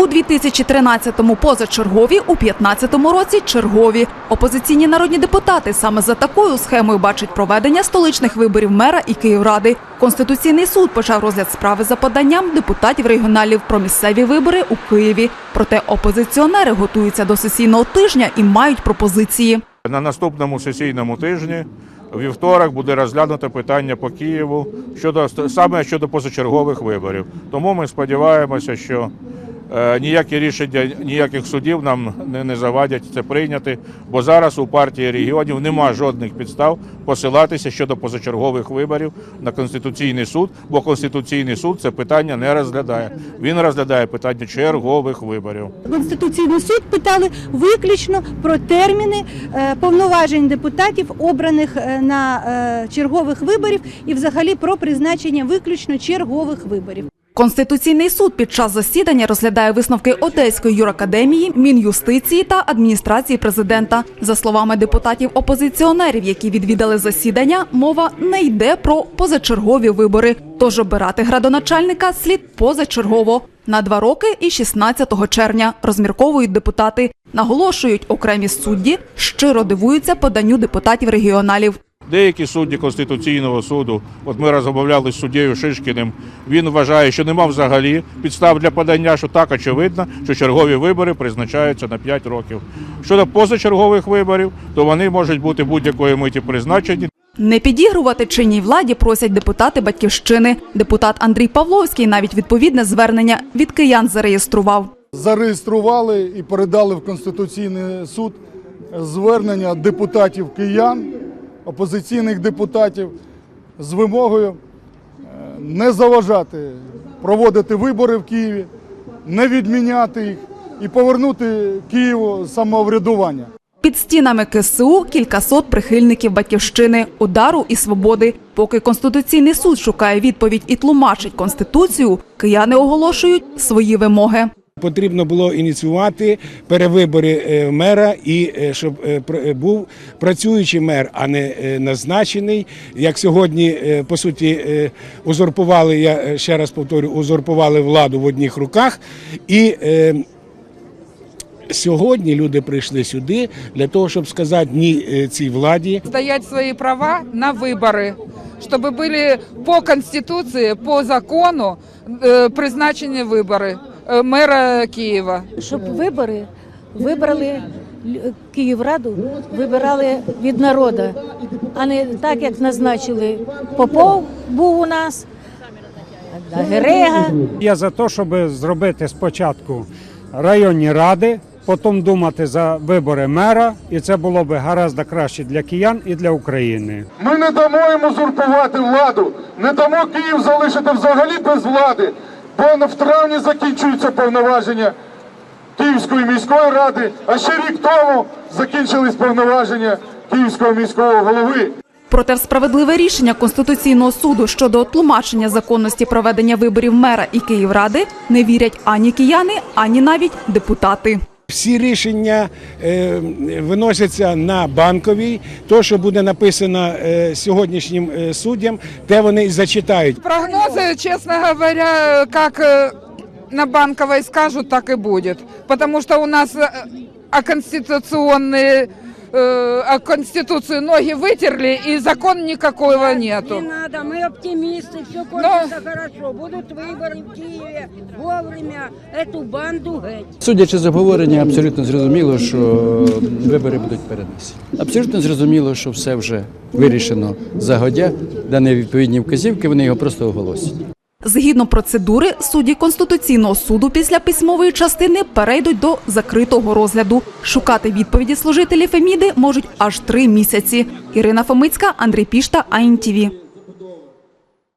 У 2013-му позачергові, у 2015 році чергові. Опозиційні народні депутати саме за такою схемою бачать проведення столичних виборів мера і Київради. Конституційний суд почав розгляд справи за поданням депутатів регіоналів про місцеві вибори у Києві. Проте опозиціонери готуються до сесійного тижня і мають пропозиції. На наступному сесійному тижні вівторок буде розглянуто питання по Києву щодо саме щодо позачергових виборів. Тому ми сподіваємося, що ніякі рішення ніяких судів нам не, не завадять це прийняти, бо зараз у партії регіонів немає жодних підстав посилатися щодо позачергових виборів на конституційний суд, бо конституційний суд це питання не розглядає. Він розглядає питання чергових виборів. Конституційний суд питали виключно про терміни е, повноважень депутатів, обраних е, на е, чергових виборів, і взагалі про призначення виключно чергових виборів. Конституційний суд під час засідання розглядає висновки Одеської юракадемії, Мін'юстиції та адміністрації президента. За словами депутатів-опозиціонерів, які відвідали засідання, мова не йде про позачергові вибори. Тож обирати градоначальника слід позачергово на два роки і 16 червня. Розмірковують депутати. Наголошують, окремі судді щиро дивуються поданню депутатів регіоналів. Деякі судді Конституційного суду, от ми розмовляли з суддєю Шишкіним, він вважає, що нема взагалі підстав для подання, що так очевидно, що чергові вибори призначаються на 5 років. Щодо позачергових виборів, то вони можуть бути будь-якої миті призначені. Не підігрувати чинній владі просять депутати батьківщини. Депутат Андрій Павловський навіть відповідне звернення від киян зареєстрував. зареєстрували і передали в Конституційний суд звернення депутатів киян, опозиційних депутатів з вимогою е, не заважати проводити вибори в Києві, не відміняти їх і повернути Києву самоврядування. Під стінами КСУ кількасот прихильників батьківщини, удару і свободи. Поки конституційний суд шукає відповідь і тлумачить конституцію, кияни оголошують свої вимоги. Потрібно було ініціювати перевибори е, мера і е, щоб е, пр- е, був працюючий мер, а не е, назначений. Як сьогодні е, по суті е, узурпували, я е, ще раз повторю, узурпували владу в одних руках і. е, Сьогодні люди прийшли сюди для того, щоб сказати ні е, цій владі, стоять свои права на выборы, чтобы были по Конституции, по закону э, призначены выборы э, мэра Киева. щоб вибори вибрали лю- Київраду, вибирали від народу, а не так, як назначили Попов був у нас, а Герега. Я за те, щоб зробити спочатку районні ради, потім думати за вибори мера, і це було б гораздо краще для киян і для України. Ми не дамо йому узурпувати владу, не дамо Київ залишити взагалі без влади, бо в травні закінчуються повноваження Київської міської ради, а ще рік тому закінчились повноваження Київського міського голови. Проте справедливе рішення Конституційного суду щодо тлумачення законності проведення виборів мера і Київради не вірять ані кияни, ані навіть депутати. всі рішення е, виносяться на банковій. То, що буде написано е, сьогоднішнім е, суддям, те вони і зачитають. Прогнозы, честно говоря, как э, на Банковой скажут, так и будет. Потому что у нас э, а конституционные э, а Конституцию ноги вытерли, и закон никакого нету. Не надо, мы оптимисты, все Ну. кончится хорошо. Будут выборы в Киеве вовремя. Эту банду геть. Судячи з обговорення, абсолютно зрозуміло, що вибори будуть перенесені. Абсолютно зрозуміло, що все вже вирішено загодя, дані відповідні вказівки, вони його просто оголосять. Згідно процедури, судді Конституційного суду після письмової частини перейдуть до закритого розгляду. Шукати відповіді служителі Феміди можуть аж три місяці. Ірина Фомицька, Андрій Пішта, АІНТІВІ.